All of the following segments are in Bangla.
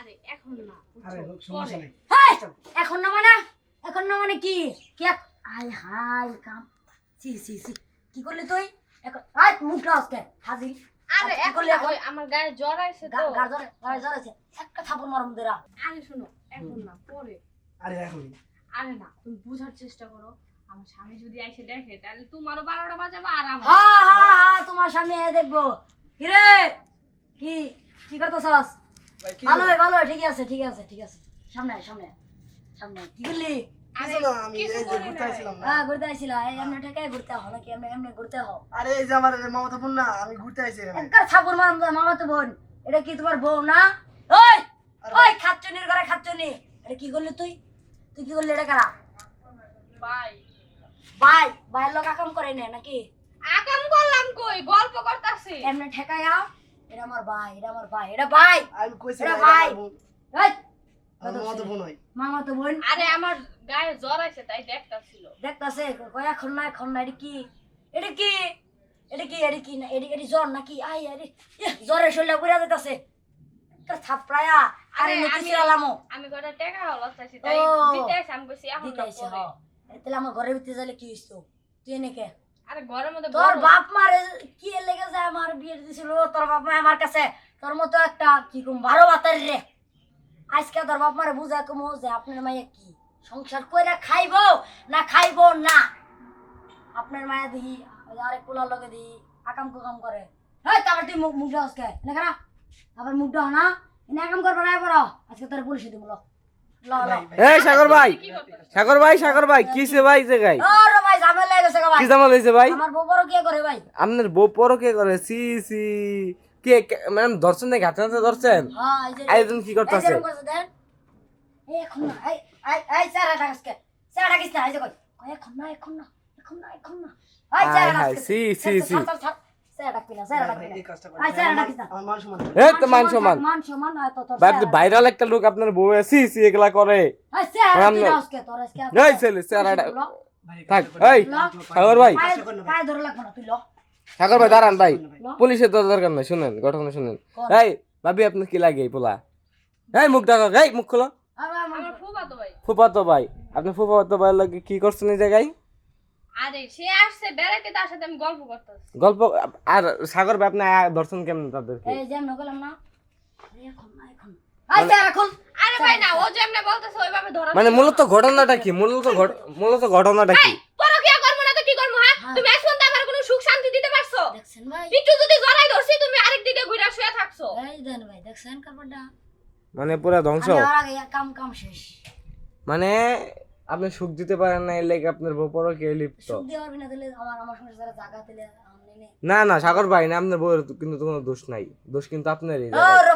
আরে এখন না আরে বুঝছ? সমস্যা নেই। এখন না মানে এখন না মানে কি? কি হাই কাম সি সি সি কি করলি তুই? এখন আই মুখটা আজকে হাজি আরে এখন? ওই আমার গায়ে জ্বর আইছে তো। গা- জ্বরে জ্বর আছে একটা থাপড় মারুম দেরা আরে শোনো এখন না পরে। আরে এখন। আরে না তুমি বুঝার চেষ্টা করো। আমার স্বামী যদি এসে দেখে তাহলে তোমারও বারোটা বাজাবো আর আমার হ্যাঁ হ্যাঁ হ্যাঁ তোমার সামনে এ দেখব। কি রে? কি কি করতেছস? ভাই কি ভালো ভালো ঠিক আছে ঠিক আছে ঠিক আছে। সামনে আয়, সামনে সামনে কি করলি? আরে কিছু না আমি কিছু এই যে করি ঘুরতে নাই। আসছিলাম না। হ্যাঁ ঘুরতে আইছিলা এই এমনি ঠেকাই ঘুরতে হও নাকি এমনি এমনি ঘুরতে হও আরে এই যে আমার মামাতো বোন না আমি ঘুরতে আইছি এখানে। একবার থাপুর মারুম তো মামা তো বোন। এটা কি তোমার বউ না? ওই ওই খাচ্চনির ঘরে খাচ্চনি এটা কি করলি তুই? তুই কি করলি এটা কারা? ভাই। ভাই লোক আকাম করে নে নাকি? আকাম করলাম কই? গল্প করতাছি। এমনি আও। এটা আমার ভাই এটা আমার ভাই এটা ভাই! আমি কইছি না, ভাই। আমার এই! মামাতো বোন হয়। মামা বোন? আরে আমার গায়ে জ্বর আইছে তাই দেখতাছিল। দেখতাছে? কয় এখন না এটা কি? এটা কি? এটা কি এটা কি না এটা এটা জ্বর নাকি? আই আরে জ্বরে শরীরে পুরা একটা থাপড়ায়া আরে আরে নেতি আমি- আমি। কয়টা হলো তাই দিতে কইছি এখন তাহলে আমার ঘরের ভিতরে যাইলে কি হইতো তুই এনেকে আরে ঘরের মধ্যে তোর বাপ মারে কি লেগে যায় আমার বিয়ে দিছিল? তোর বাপ মা আমার কাছে, তোর মতো একটা কি কম বারো বাতারি রে। আজকে তোর বাপ মারে বুঝা কমো যে আপনার মাইয়া কি সংসার কইরা খাইবো না খাইবো না? আপনার মায়া যে আরেক পোলার লগে দিই আকাম কুকাম করে। হ্যাঁ তারপর তুই মুখ মুখটা আজকে। এনে খানা তারপর মুখটা না? এনে আকাম করব না এবার আজকে তোর পুলিশে দিব। এই সাগর ভাই। সাগর ভাই সাগর ভাই কিসে ভাই জায়গায় কি জামাল হয়েছে ভাই? আমার বউ বড় কে করে ভাই? আপনার বউ পরো কে করে? সি সি কে ম্যাম ধরছেন নাকি? হাতে হাতে ধরছেন? হ্যাঁ আয়োজন কি করতেছে? এখন না, এখন না, এখন না, এখন না। সি, সি, সি। ভাইরাল একটা লোক আপনার বউ সি সি এগুলা করে। ছেলে, ভাই, থাক। এই, সাগর ভাই। পায়ে- কাজটা করেন না, ভাই। পায়ে ধরে লাগবো না, তুই ল। সাগর ভাই দাঁড়ান ভাই। পুলিশের দরকার নাই শুনেন ঘটনা শুনেন? এই ভাবি আপনার কি লাগে পোলা? এই মুখ ডাকা এই মুখ খোলো। ফুফাতো ভাই। আপনি ফুপাতো ভাই লাগে কি করছেন এই জায়গায়? আরে সে আসছে বেড়াইতে তার সাথে আমি গল্প করতেছি গল্প আর সাগর ভাই আপনি আ- কেমন তাদেরকে এই যে এমনি করলাম না। এখন এখন। এই, চেহারা খুল। আরে ভাই না ও যেমনে বলতেছে ওইভাবে ধরা মানে মূলত ঘটনাটা কি মূলত মূলত ঘটনাটা কি পরকিয়া করব না তো কি করব হ্যাঁ হ্যাঁ। তুমি আজ পর্যন্ত আমার কোনো সুখ শান্তি দিতে পারছ দেখছেন ভাই? একটু যদি জড়াই ধরছি তুমি আরেক ঘুরে শুয়ে থাকছো এই দেন ভাই, দেখছেন কাপড়টা? মানে পুরা ধ্বংস আমি আর আগে কাম কাম শেষ মানে আপনি সুখ দিতে পারেন না এর আপনার বউ পরকে লিপ্ত। সুখ দিয়ে পারবি না দিলে আমার আমার সংসারে জায়গা দিলে না না সাগর ভাই না আপনার বউয়ের কিন্তু কোনো দোষ নাই। দোষ কিন্তু আপনারই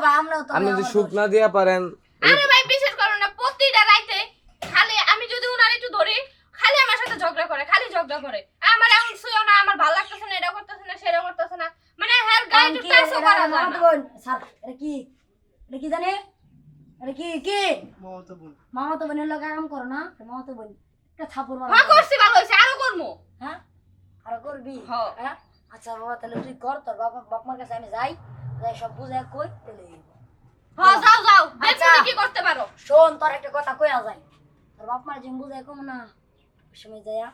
ভাই আপনি যদি সুখ না দিয়া পারেন আরে ভাই বিশেষ করো না প্রতিটা রাইতে খালি আমি যদি উনার একটু ধরি খালি আমার সাথে ঝগড়া করে খালি ঝগড়া করে। আমার এমন শুয়েও না আমার ভালো লাগতেছে না এটা করতেছে না সেটা করতেছে না। মানে হ্যাঁ গায়ে একটু টাচও করা যায় না। স্যার এটা কি এটা কি জানে? এটা কি কি? মামাতো বোন। মামা তো বোনের লগে কাম করো না মামা তো বোন একটা থাপুর মারো। হ্যাঁ করছি ভালো আরও করব হ্যাঁ? আর করবি? হ্যাঁ। আচ্ছা বাবা তাহলে তুই কর তোর বাবা বাপ মার কাছে আমি যাই যাই সব বুঝাই কই তাহলে হ্যাঁ যাও যাও আচ্ছা। দেখো কি করতে পারো। শোন তোর একটা কথা কইয়া যায় তোর বাপ মার যেমন বুঝাই কম না সময় যাইয়া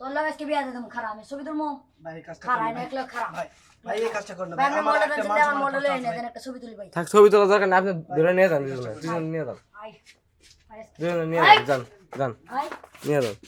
তোর লগে আজকে বিয়া দিতাম খারাপ আমি। ছবি তুলমু? ভাই, কাজটা খারাপ করেন আমি একলা খারাপ ভাই। ভাই, এই কাজটা করেন ভাই ভাই। আমার মডেল আছে আমার মডেল কথা এনে একটা ছবি তুলি ভাই। থাক ছবি তোলা দরকার না আপনি ধরে নিয়ে যান দুজনে দুজনে নিয়ে যান। আই নিয়ে যান যান যান নিয়ে যান।